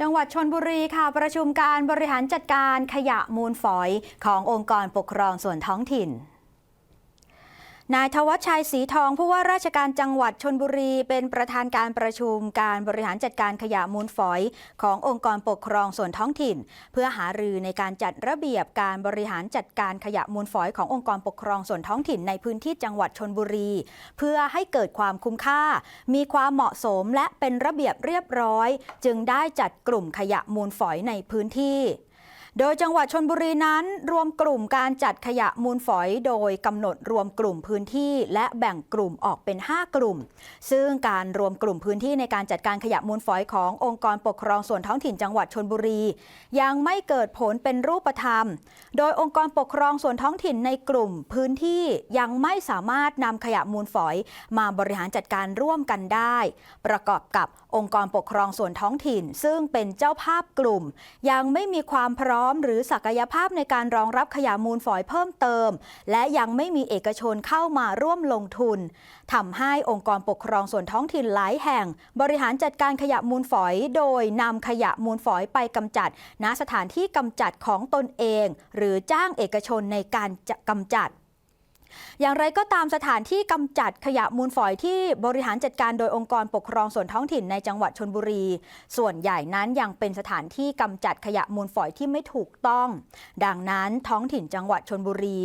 จังหวัดชนบุรีค่ะ ประชุมการบริหารจัดการขยะมูลฝอยขององค์กรปกครองส่วนท้องถิ่น นายทวัชชัยศรีทองผู้ว่าราชการจังหวัดชนบุรี เป็นประธานการประชุมการบริหารจัดการขยะมูลฝอย ขององค์กรปกครองส่วนท้องถิ่น เพื่อหารือในการจัดระเบียบการบริหารจัดการขยะมูลฝอยขององค์กรปกครองส่วนท้องถิ่นในพื้นที่จังหวัดชนบุรี เพื่อให้เกิดความคุ้มค่า มีความเหมาะสมและเป็นระเบียบเรียบร้อย จึงได้จัดกลุ่มขยะมูลฝอยในพื้นที่ โดยจังหวัดชนบุรีนั้น รวมกลุ่มการจัดขยะมูลฝอย โดยกำหนดรวมกลุ่มพื้นที่ และแบ่งกลุ่มออกเป็น 5 กลุ่ม ซึ่งการรวมกลุ่มพื้นที่ในการจัดการขยะมูลฝอยขององค์กรปกครองส่วนท้องถิ่นจังหวัดชนบุรี ยังไม่เกิดผลเป็นรูปธรรม โดยองค์กรปกครองส่วนท้องถิ่นในกลุ่มพื้นที่ยังไม่สามารถนำขยะมูลฝอย มาบริหารจัดการร่วมกันได้ ประกอบกับองค์กรปกครองส่วนท้องถิ่น ซึ่งเป็นเจ้าภาพกลุ่ม ยังไม่มีความพร้อมหรือศักยภาพในการรองรับขยะมูลฝอยเพิ่มเติม และยังไม่มีเอกชนเข้ามาร่วมลงทุนทำให้องค์กรปกครองส่วนท้องถิ่นหลายแห่ง บริหารจัดการขยะมูลฝอย โดยนำขยะมูลฝอยไปกำจัด ณสถานที่กำจัดของตนเอง หรือจ้างเอกชนในการจะกำจัด อย่างไรก็ตามสถานที่กำจัดขยะมูลฝอยที่บริหารจัดการโดยองค์กรปกครองส่วนท้องถิ่นในจังหวัดชนบุรี ส่วนใหญ่นั้นยังเป็นสถานที่กำจัดขยะมูลฝอยที่ไม่ถูกต้อง ดังนั้นท้องถิ่นจังหวัดชนบุรี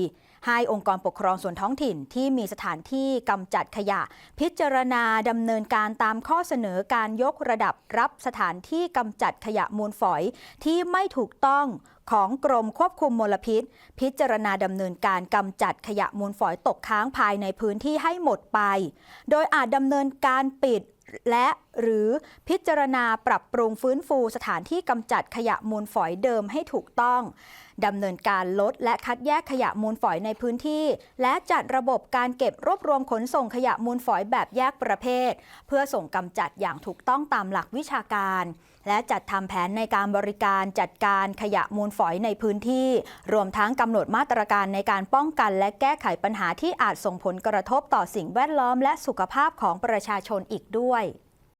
ให้องค์กรปกครองส่วนท้องถิ่นที่มีสถานที่กำจัดขยะ พิจารณาดำเนินการตามข้อเสนอการยกระดับรับสถานที่กำจัดขยะมูลฝอย ที่ไม่ถูกต้องของกรมควบคุมมลพิษ พิจารณาดำเนินการกำจัดขยะมูลฝอยตกค้างภายในพื้นที่ให้หมดไป โดยอาจดำเนินการปิดและหรือพิจารณาปรับปรุงฟื้นฟูสถานที่กำจัดขยะมูลฝอยเดิมให้ถูกต้อง ดำเนินการลดและคัดแยกขยะมูลฝอยในพื้นที่ และจัดระบบการเก็บรวบรวมขนส่งขยะมูลฝอยแบบแยกประเภท เพื่อส่งกำจัดอย่างถูกต้องตามหลักวิชาการ และจัดทำแผนในการบริการจัดการขยะมูลฝอยในพื้นที่ รวมทั้งกำหนดมาตรการในการป้องกันและแก้ไขปัญหาที่อาจส่งผลกระทบต่อสิ่งแวดล้อมและสุขภาพของประชาชนอีกด้วย